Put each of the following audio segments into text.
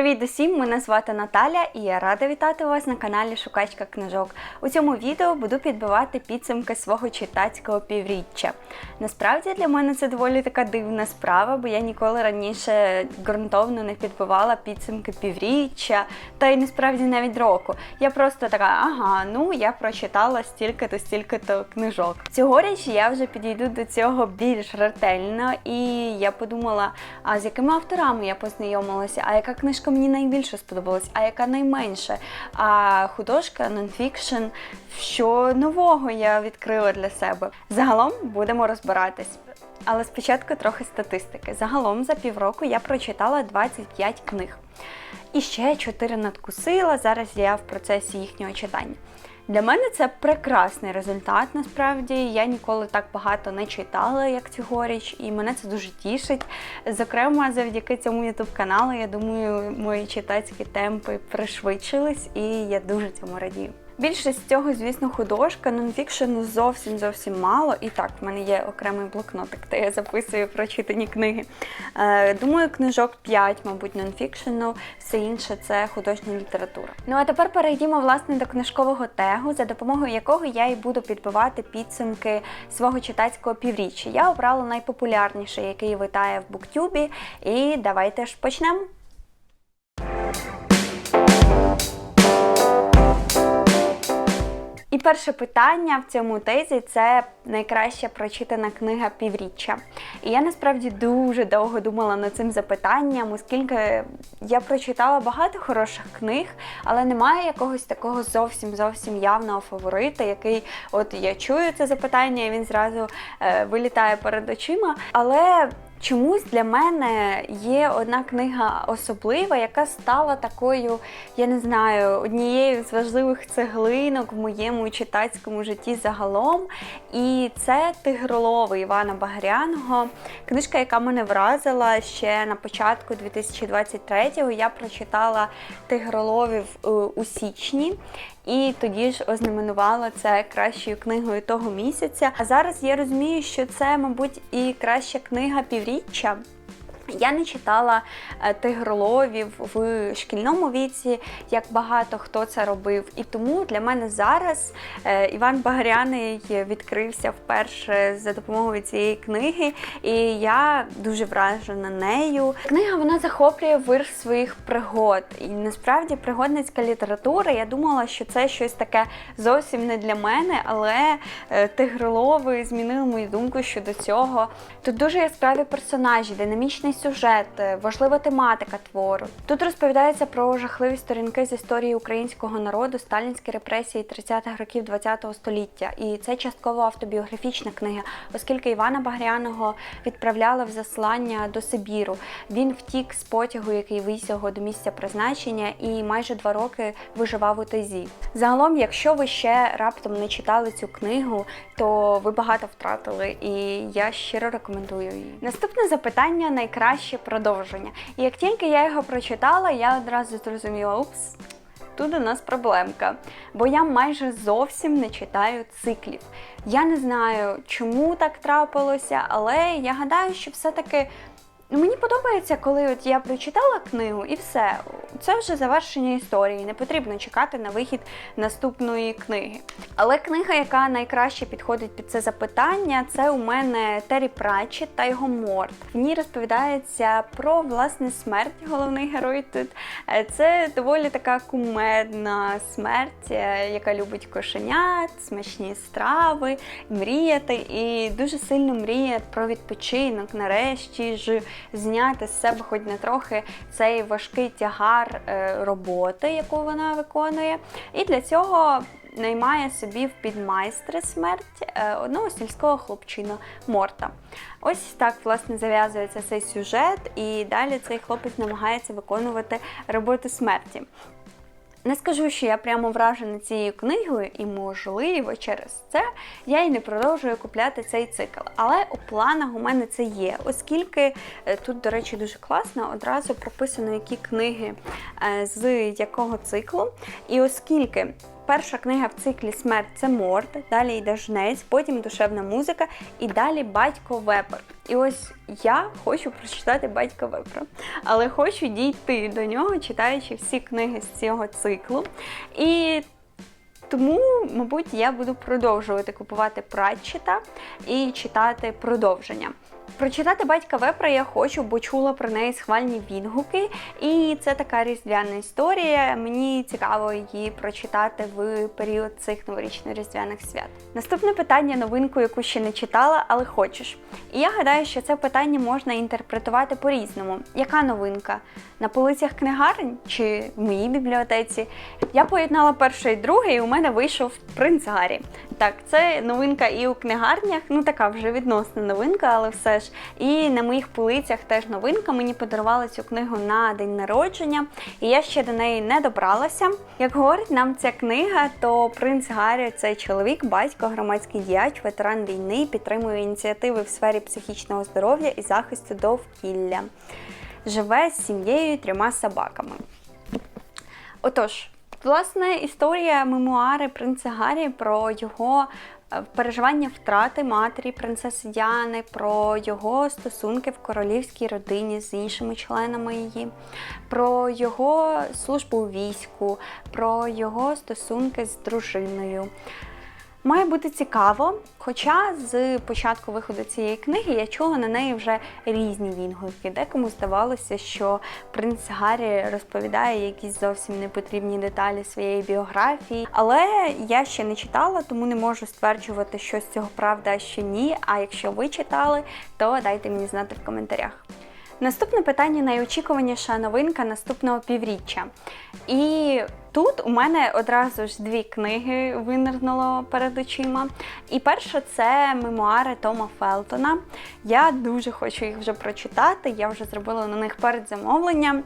Привіт усім! Мене звати Наталя і я рада вітати вас на каналі Шукачка книжок. У цьому відео буду підбивати підсумки свого читацького півріччя. Насправді для мене це доволі така дивна справа, бо я ніколи раніше ґрунтовно не підбивала підсумки півріччя, та й насправді навіть року. Я просто така, ага, ну я прочитала стільки-то, стільки-то книжок. Цьогоріч я вже підійду до цього більш ретельно, і я подумала, а з якими авторами я познайомилася, а яка книжка мені найбільше сподобалась, а яка найменше. А художка, нонфікшн, що нового я відкрила для себе. Загалом будемо розбиратись. Але спочатку трохи статистики. Загалом за півроку я прочитала 25 книг. І ще 4 надкусила. Зараз я в процесі їхнього читання. Для мене це прекрасний результат. Насправді я ніколи так багато не читала, як цьогоріч, і мене це дуже тішить. Зокрема, завдяки цьому ютуб каналу, я думаю, мої читацькі темпи пришвидшились, і я дуже цьому радію. Більшість цього, звісно, художка, нонфікшену зовсім зовсім мало. І так, в мене є окремий блокнотик, де я записую прочитані книги. Е, думаю, книжок 5, мабуть, нонфікшену, все інше це художня література. Ну а тепер перейдімо власне до книжкового тегу, за допомогою якого я і буду підбивати підсумки свого читацького півріччя. Я обрала найпопулярніший, який витає в буктюбі. І давайте ж почнемо. Перше питання в цьому тезі це найкраща прочитана книга півріччя. І я насправді дуже довго думала над цим запитанням, оскільки я прочитала багато хороших книг, але немає якогось такого зовсім зовсім явного фаворита, який от я чую це запитання, і він зразу е, вилітає перед очима. Але Чомусь для мене є одна книга особлива, яка стала такою, я не знаю, однією з важливих цеглинок в моєму читацькому житті загалом. І це Тигролови Івана Багряного. Книжка, яка мене вразила ще на початку 2023-го. Я прочитала Тигроловів е, у січні. І тоді ж ознаменувала це кращою книгою того місяця. А зараз я розумію, що це, мабуть, і краща книга півріччя. Я не читала тигроловів в шкільному віці, як багато хто це робив. І тому для мене зараз е, Іван Багряний відкрився вперше за допомогою цієї книги, і я дуже вражена нею. Книга вона захоплює вир своїх пригод. І насправді пригодницька література. Я думала, що це щось таке зовсім не для мене, але е, тигролови змінили мою думку щодо цього. Тут дуже яскраві персонажі, динамічний сюжет, е, важлива тематика твору. Тут розповідається про жахливі сторінки з історії українського народу, сталінські репресії 30-х років ХХ століття. І це частково автобіографічна книга, оскільки Івана Багряного відправляли в заслання до Сибіру. Він втік з потягу, який віз його до місця призначення, і майже два роки виживав у тайзі. Загалом, якщо ви ще раптом не читали цю книгу, то ви багато втратили, і я щиро рекомендую її. Наступне запитання найкраще продовження. І як тільки я його прочитала, я одразу зрозуміла, упс. Тут у нас проблемка, бо я майже зовсім не читаю циклів. Я не знаю, чому так трапилося, але я гадаю, що все-таки мені подобається, коли от я прочитала книгу і все. Це вже завершення історії, не потрібно чекати на вихід наступної книги. Але книга, яка найкраще підходить під це запитання, це у мене Террі Пратчет та його морд. В ній розповідається про власне смерть головний герой тут. Е, Це доволі така кумедна смерть, е, яка любить кошенят, смачні страви, мріяти і дуже сильно мріє про відпочинок. Нарешті ж зняти з себе хоч не трохи цей важкий тягар е, роботи, яку вона виконує. І для цього наймає собі в підмайстри смерть е, одного сільського хлопчина Морта. Ось так власне зав'язується цей сюжет, і далі цей хлопець намагається виконувати роботу смерті. Не скажу, що я прямо вражена цією книгою, і, можливо, через це я й не продовжую купляти цей цикл. Але у планах у мене це є, оскільки е, тут, до речі, дуже класно, одразу прописано, які книги е, з якого циклу. І оскільки перша книга в циклі Смерть це морд, далі йде жнець, потім душевна музика і далі батько Вепер. І ось я хочу прочитати батька Вепра, але хочу дійти до нього, читаючи всі книги з цього циклу. І тому, мабуть, я буду продовжувати купувати Пратчета і читати продовження. Прочитати батька Вепра я хочу, бо чула про неї схвальні відгуки, і це така різдвяна історія. Мені цікаво її прочитати в період цих новорічно-різдвяних свят. Наступне питання новинку, яку ще не читала, але хочеш. І я гадаю, що це питання можна інтерпретувати по-різному. Яка новинка? На полицях книгарень чи в моїй бібліотеці? Я поєднала перше і друге, і у мене вийшов принц Гаррі. Так, це новинка і у книгарнях, ну така вже відносна новинка, але все ж. І на моїх полицях теж новинка. Мені подарували цю книгу на день народження, і я ще до неї не добралася. Як говорить нам ця книга, то принц Гаррі це чоловік, батько, громадський діяч, ветеран війни, підтримує ініціативи в сфері психічного здоров'я і захисту довкілля. Живе з сім'єю трьома собаками. Отож, власне, історія мемуари принца Гаррі про його е, переживання втрати матері принцеси Діани, про його стосунки в королівській родині з іншими членами її, про його службу у війську, про його стосунки з дружиною. Має бути цікаво, хоча з початку виходу цієї книги я чула на неї вже різні відгуки. Декому здавалося, що принц Гаррі розповідає якісь зовсім непотрібні деталі своєї біографії. Але я ще не читала, тому не можу стверджувати, що з цього правда, а що ні. А якщо ви читали, то дайте мені знати в коментарях. Наступне питання найочікуваніша новинка наступного півріччя. І тут у мене одразу ж дві книги винирнуло перед очима. І перша це мемуари Тома Фелтона. Я дуже хочу їх вже прочитати. Я вже зробила на них передзамовлення.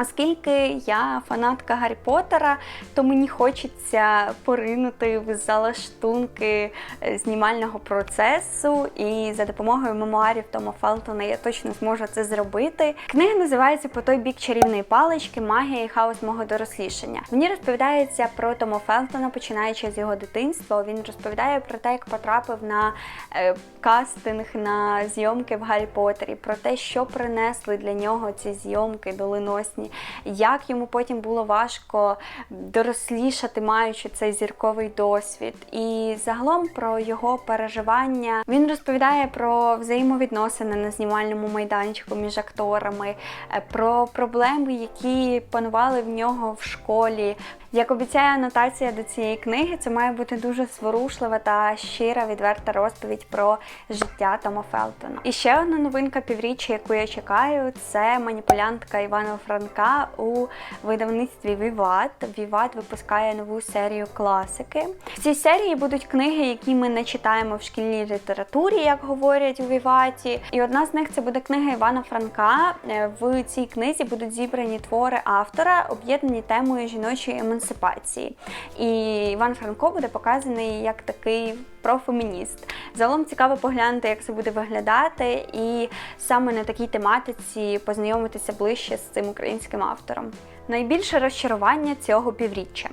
Оскільки я фанатка Гаррі Поттера, то мені хочеться поринути в залаштунки е, знімального процесу, і за допомогою мемуарів Тома Фелтона я точно зможу це зробити. Книга називається По той бік чарівної палички Магія і хаос мого дорослішання. Ній розповідається про Тома Фелтона, починаючи з його дитинства. Він розповідає про те, як потрапив на е, кастинг на зйомки в Гаррі Поттері, про те, що принесли для нього ці зйомки доленосні, як йому потім було важко дорослішати, маючи цей зірковий досвід. І загалом про його переживання він розповідає про взаємовідносини на знімальному майданчику між акторами, е, про проблеми, які панували в нього в школі. Як обіцяє анотація до цієї книги, це має бути дуже зворушлива та щира відверта розповідь про життя Тома Фелтона. І ще одна новинка півріччя, яку я чекаю, це маніпулянтка Івана Франка у видавництві Віват. Віват випускає нову серію класики. В цій серії будуть книги, які ми не читаємо в шкільній літературі, як говорять у Віваті. І одна з них це буде книга Івана Франка. Е, В цій книзі будуть зібрані твори автора, об'єднані темою жіночої емансипації емансипації. І Іван Франко буде показаний як такий профемініст. Загалом цікаво поглянути, як це буде виглядати, і саме на такій тематиці познайомитися ближче з цим українським автором. Найбільше розчарування цього півріччя.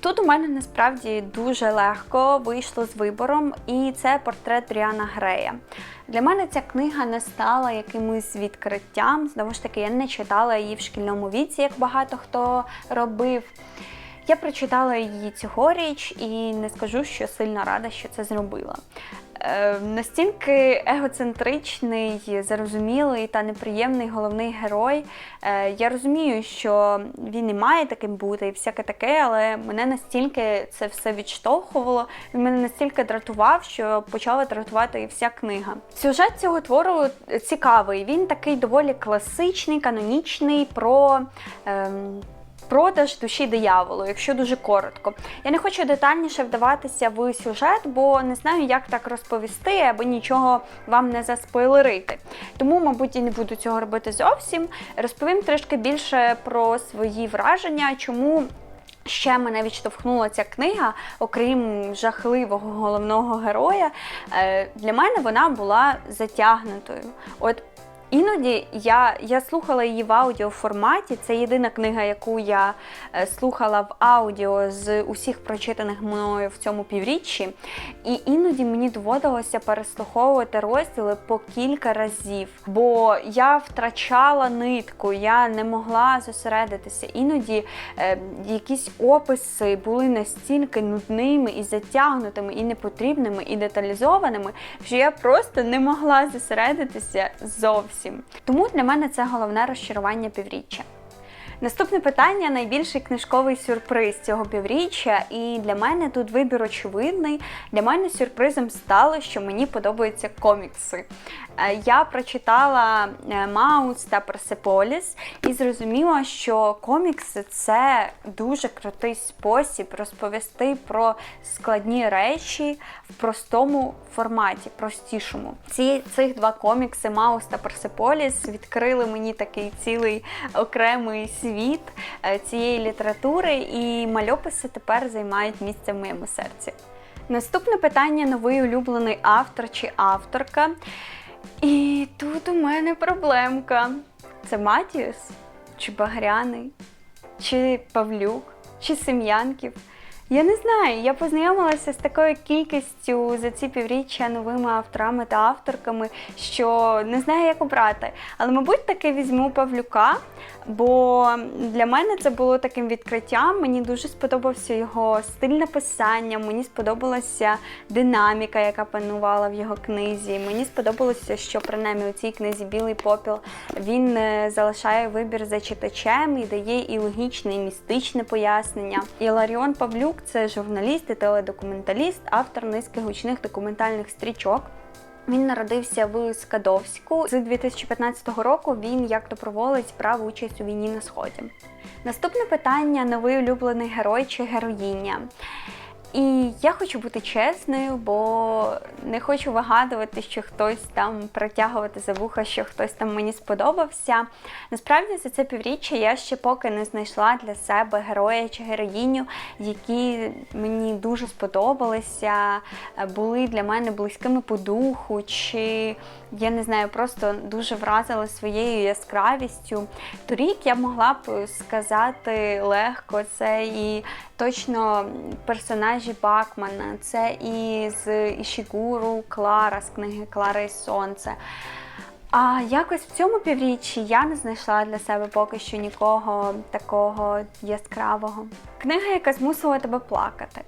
Тут у мене насправді дуже легко вийшло з вибором, і це портрет Бріана Грея. Для мене ця книга не стала якимось відкриттям. Знову ж таки, я не читала її в шкільному віці, як багато хто робив. Я прочитала її цьогоріч і не скажу, що сильно рада, що це зробила. Е, настільки егоцентричний, зарозумілий та неприємний головний герой. Е, я розумію, що він не має таким бути і всяке таке, але мене настільки це все відштовхувало, він мене настільки дратував, що почала дратувати і вся книга. Сюжет цього твору цікавий. Він такий доволі класичний, канонічний про. Ем, Продаж душі дияволу, якщо дуже коротко. Я не хочу детальніше вдаватися в сюжет, бо не знаю, як так розповісти, аби нічого вам не заспойлерити. Тому, мабуть, і не буду цього робити зовсім. Розповім трішки більше про свої враження, чому. Ще мене відштовхнула ця книга, окрім жахливого головного героя. Е, для мене вона була затягнутою. От Іноді я, я слухала її в аудіоформаті. Це єдина книга, яку я е, слухала в аудіо з усіх прочитаних мною в цьому півріччі. І іноді мені доводилося переслуховувати розділи по кілька разів, бо я втрачала нитку, я не могла зосередитися. Іноді е, якісь описи були настільки нудними і затягнутими, і непотрібними, і деталізованими, що я просто не могла зосередитися зовсім. Тому для мене це головне розчарування півріччя. Наступне питання найбільший книжковий сюрприз цього півріччя, і для мене тут вибір очевидний. Для мене сюрпризом стало, що мені подобаються комікси. Е, Я прочитала е, Маус та Персеполіс і зрозуміла, що комікси це дуже крутий спосіб розповісти про складні речі в простому форматі, простішому. Ці цих два комікси Маус та Персеполіс відкрили мені такий цілий окремий світ е, цієї літератури, і мальописи тепер займають місце в моєму серці. Наступне питання: новий улюблений автор чи авторка. І тут у мене проблемка. Це Матіус, чи Багряний, чи Павлюк, чи Сем'янків. Я не знаю, я познайомилася з такою кількістю за ці півріччя новими авторами та авторками, що не знаю, як обрати. Але, мабуть, таки візьму Павлюка, бо для мене це було таким відкриттям. Мені дуже сподобався його стиль написання, мені сподобалася динаміка, яка панувала в його книзі. Мені сподобалося, що принаймні у цій книзі Білий попіл він е, залишає вибір за читачем і дає і логічне, і містичне пояснення. І Ларіон Павлюк це журналіст і теледокументаліст, автор низки гучних документальних стрічок. Він народився в Скадовську. З 2015 року він як доброволець брав участь у війні на сході. Наступне питання: новий улюблений герой чи героїня. І я хочу бути чесною, бо не хочу вигадувати, що хтось там притягувати за вуха, що хтось там мені сподобався. Насправді за це півріччя я ще поки не знайшла для себе героя чи героїню, які мені дуже сподобалися, були для мене близькими по духу, чи я не знаю, просто дуже вразили своєю яскравістю. Торік я могла б сказати легко, це і точно персонажі Бакмана, це і з Ішігуру Клара з книги Клара і Сонце. А якось в цьому півріччі я не знайшла для себе поки що нікого такого яскравого. Книга, яка змусила тебе плакати.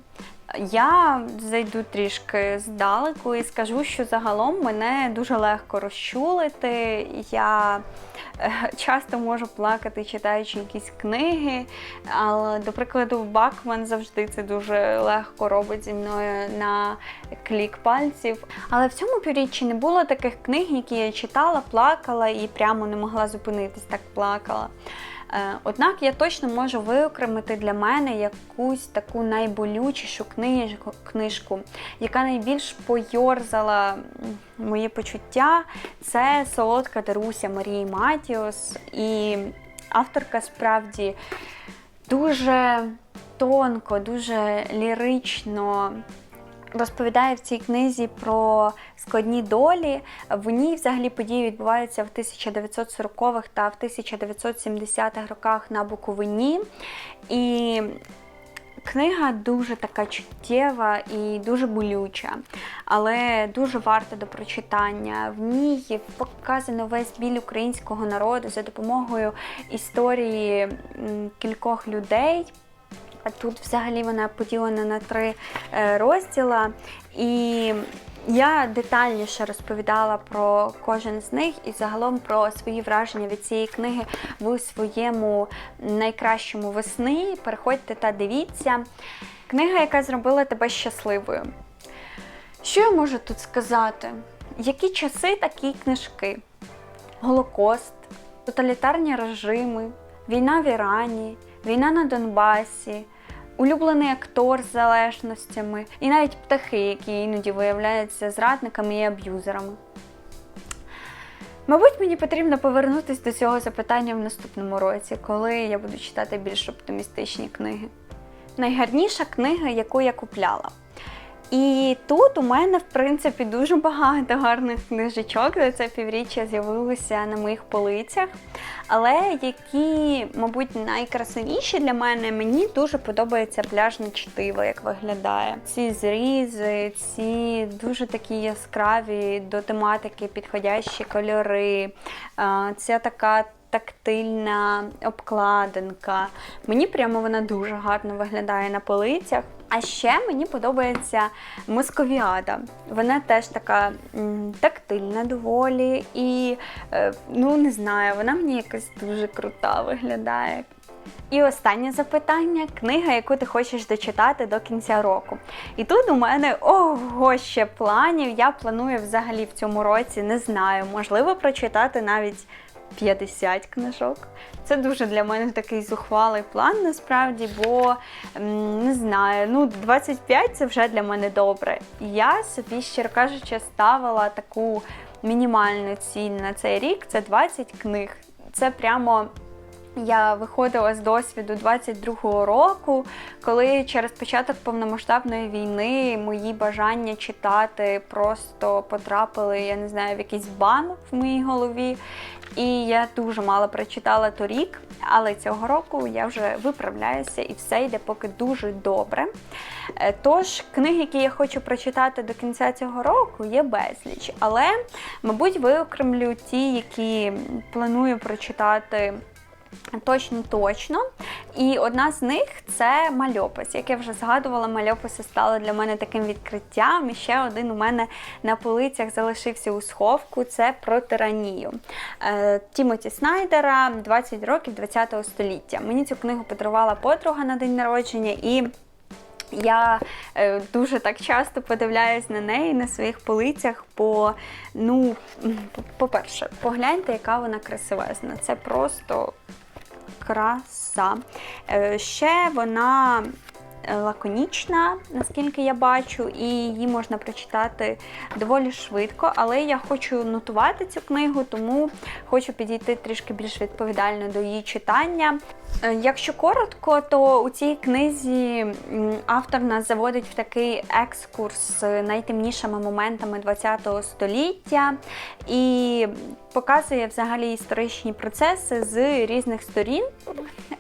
Я зайду трішки здалеку і скажу, що загалом мене дуже легко розчулити. Я е, часто можу плакати, читаючи якісь книги. Але, до прикладу, Бакман завжди це дуже легко робить зі мною на клік пальців. Але в цьому півріччі не було таких книг, які я читала, плакала і прямо не могла зупинитись, так плакала. Е, Однак я точно можу виокремити для мене якусь таку найболючішу книжку, яка найбільш пойорзала мої почуття. Це Солодка Даруся Марії Матіос. І авторка справді дуже тонко, дуже лірично розповідає в цій книзі про складні долі. В ній взагалі події відбуваються в 1940-х та в 1970-х роках на Буковині. І Книга дуже така чуттєва і дуже болюча, але дуже варта до прочитання. В ній показано весь біль українського народу за допомогою історії кількох людей. Тут взагалі вона поділена на три е, розділа. І я детальніше розповідала про кожен з них і загалом про свої враження від цієї книги в своєму найкращому весни. Переходьте та дивіться. Книга, яка зробила тебе щасливою. Що я можу тут сказати? Які часи такі книжки? Голокост, тоталітарні режими, війна в Ірані, війна на Донбасі, улюблений актор з залежностями і навіть птахи, які іноді виявляються зрадниками і аб'юзерами. Мабуть, мені потрібно повернутися до цього запитання в наступному році, коли я буду читати більш оптимістичні книги. Найгарніша книга, яку я купляла. І тут у мене, в принципі, дуже багато гарних книжечок за це півріччя з'явилося на моїх полицях. Але які, мабуть, найкрасивіші для мене, мені дуже подобається пляжне чтиво, як виглядає. Ці зрізи, ці дуже такі яскраві до тематики підходящі кольори. Ця така тактильна обкладинка. Мені прямо вона дуже гарно виглядає на полицях. А ще мені подобається московіада. Вона теж така тактильна доволі, і е, ну не знаю, вона мені якась дуже крута виглядає. І останнє запитання книга, яку ти хочеш дочитати до кінця року. І тут у мене ого ще планів. Я планую взагалі в цьому році, не знаю, можливо, прочитати навіть 50 книжок. Це дуже для мене такий зухвалий план, насправді, бо не знаю, ну 25 це вже для мене добре. Я собі, щиро кажучи, ставила таку мінімальну ціль на цей рік це 20 книг. Це прямо. Я виходила з досвіду 22-го року, коли через початок повномасштабної війни мої бажання читати просто потрапили, я не знаю, в якийсь бан в моїй голові. І я дуже мало прочитала торік, але цього року я вже виправляюся і все йде поки дуже добре. Е, Тож, книги, які я хочу прочитати до кінця цього року, є безліч. Але, мабуть, виокремлю ті, які планую прочитати. Точно, точно. І одна з них це мальопис. Як я вже згадувала, мальописи стали для мене таким відкриттям. І ще один у мене на полицях залишився у сховку. Це про тиранію Е, Тімоті Снайдера, 20 років 20 століття. Мені цю книгу подарувала подруга на день народження і. Я е, дуже так часто подивляюсь на неї на своїх полицях, бо, ну, по-перше, погляньте, яка вона красивезна. Це просто краса. Е, Ще вона лаконічна, наскільки я бачу, і її можна прочитати доволі швидко. Але я хочу нотувати цю книгу, тому хочу підійти трішки більш відповідально до її читання. Е, Якщо коротко, то у цій книзі автор нас заводить в такий екскурс з найтемнішими моментами ХХ століття і показує взагалі історичні процеси з різних сторін.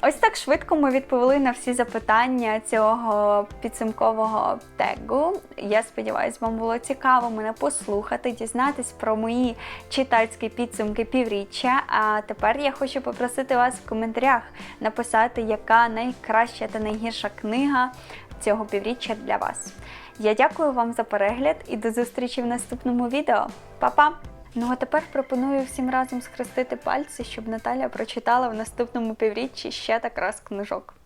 Ось так швидко ми відповіли на всі запитання цього підсумкового тегу. Я сподіваюся, вам було цікаво мене послухати, дізнатись про мої читацькі підсумки півріччя. А тепер я хочу попросити вас в коментарях написати, яка найкраща та найгірша книга цього півріччя для вас. Я дякую вам за перегляд і до зустрічі в наступному відео. Па-па! Ну а тепер пропоную всім разом схрестити пальці, щоб Наталя прочитала в наступному півріччі ще так раз книжок.